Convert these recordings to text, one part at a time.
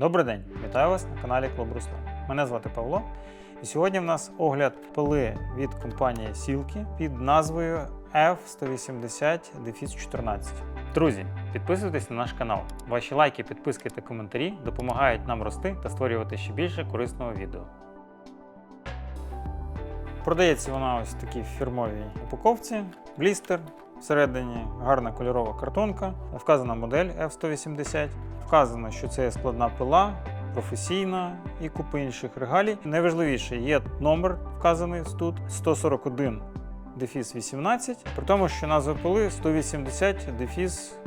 Добрий день! Вітаю вас на каналі Клуб Руслан. Мене звати Павло. І сьогодні в нас огляд пили від компанії Сілки під назвою F180-14. Друзі, підписуйтесь на наш канал. Ваші лайки, підписки та коментарі допомагають нам рости та створювати ще більше корисного відео. Продається вона ось в такій фірмовій упаковці, блістер. Всередині гарна кольорова картонка, вказана модель F180, вказано, що це є складна пила, професійна і купа інших регалій. Найважливіше є номер вказаний тут 141 дефіс 18, при тому, що назва пили 180 дефіс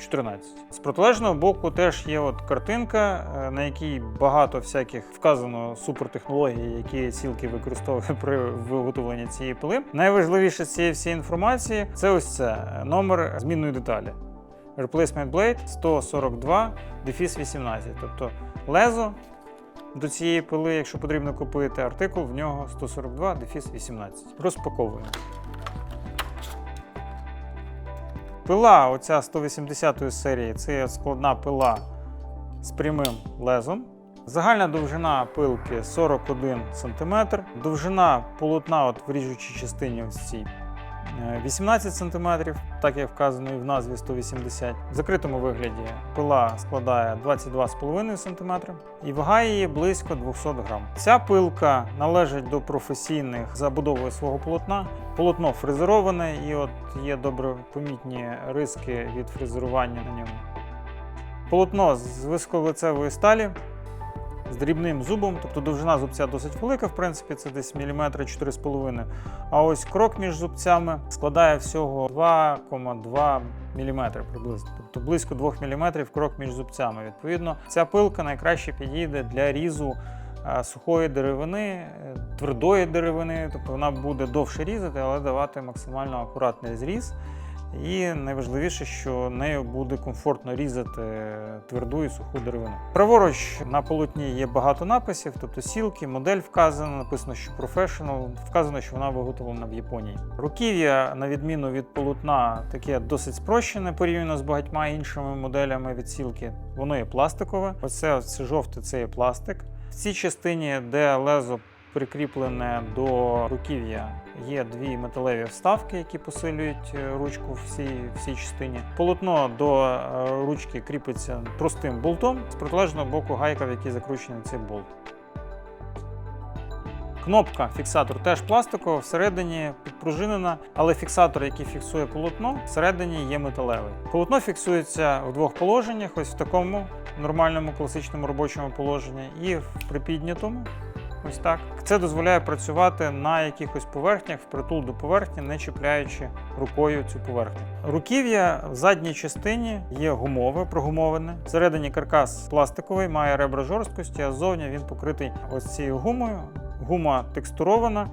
14. З протилежного боку теж є от картинка, е, на якій багато всяких вказано супертехнологій, які сілки використовує при виготовленні цієї пили. Найважливіше з цієї всієї інформації це ось це е, номер змінної деталі. Replacement Blade 142 дефіс 18. Тобто лезо до цієї пили, якщо потрібно купити артикул, в нього 142 дефіс 18. Розпаковуємо. Пила, оця 180 серії, це складна пила з прямим лезом. Загальна довжина пилки 41 см, довжина полотна от в ріжучій частині ось цій 18 см, так як вказано і в назві 180. В закритому вигляді пила складає 22,5 см і вага її близько 200 грам. Ця пилка належить до професійних забудовою свого полотна. Полотно фрезероване і от є добре помітні риски від фрезерування на ньому. Полотно з високовлицевої сталі з дрібним зубом, тобто довжина зубця досить велика, в принципі, це десь міліметри 4,5. А ось крок між зубцями складає всього 2,2 мм приблизно, тобто близько 2 мм крок між зубцями. Відповідно, ця пилка найкраще підійде для різу е, сухої деревини, е, твердої деревини, тобто вона буде довше різати, але давати максимально акуратний зріз. І найважливіше, що нею буде комфортно різати тверду і суху деревину. Праворуч на полотні є багато написів, тобто сілки, модель вказана, написано, що Professional, вказано, що вона виготовлена в Японії. Руків'я, на відміну від полотна, таке досить спрощене порівняно з багатьма іншими моделями від сілки. Воно є пластикове. Оце, оце жовте це є пластик. В цій частині, де лезо прикріплене до руків'я, є дві металеві вставки, які посилюють е, ручку в цій, в цій частині. Полотно до е, ручки кріпиться простим болтом, з протилежного боку гайка, в якій закручений цей болт. Кнопка фіксатор теж пластикова, всередині підпружинена, але фіксатор, який фіксує полотно, всередині є металевий. Полотно фіксується в двох положеннях: ось в такому нормальному класичному робочому положенні і в припіднятому. Ось так. Це дозволяє працювати на якихось поверхнях впритул до поверхні, не чіпляючи рукою цю поверхню. Руків'я в задній частині є гумове, прогумоване. Всередині каркас пластиковий, має ребра жорсткості, а ззовні він покритий ось цією гумою. Гума текстурована,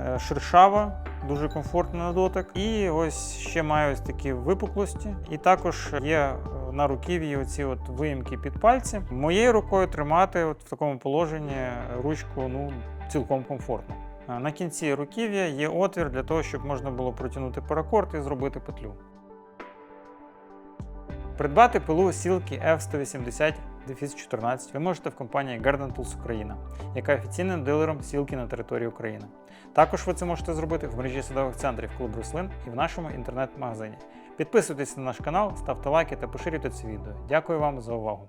е, шершава, дуже комфортна на дотик. І ось ще має ось такі випуклості. І також є на руків'ї оці от виїмки під пальці. Моєю рукою тримати от в такому положенні ручку ну, цілком комфортно. На кінці руків'я є отвір для того, щоб можна було протягнути паракорд і зробити петлю. Придбати пилу сілки F180 14 ви можете в компанії Garden Tools Україна, яка є офіційним дилером сілки на території України. Також ви це можете зробити в мережі садових центрів клуб рослин і в нашому інтернет-магазині. Підписуйтесь на наш канал, ставте лайки та поширюйте це відео. Дякую вам за увагу!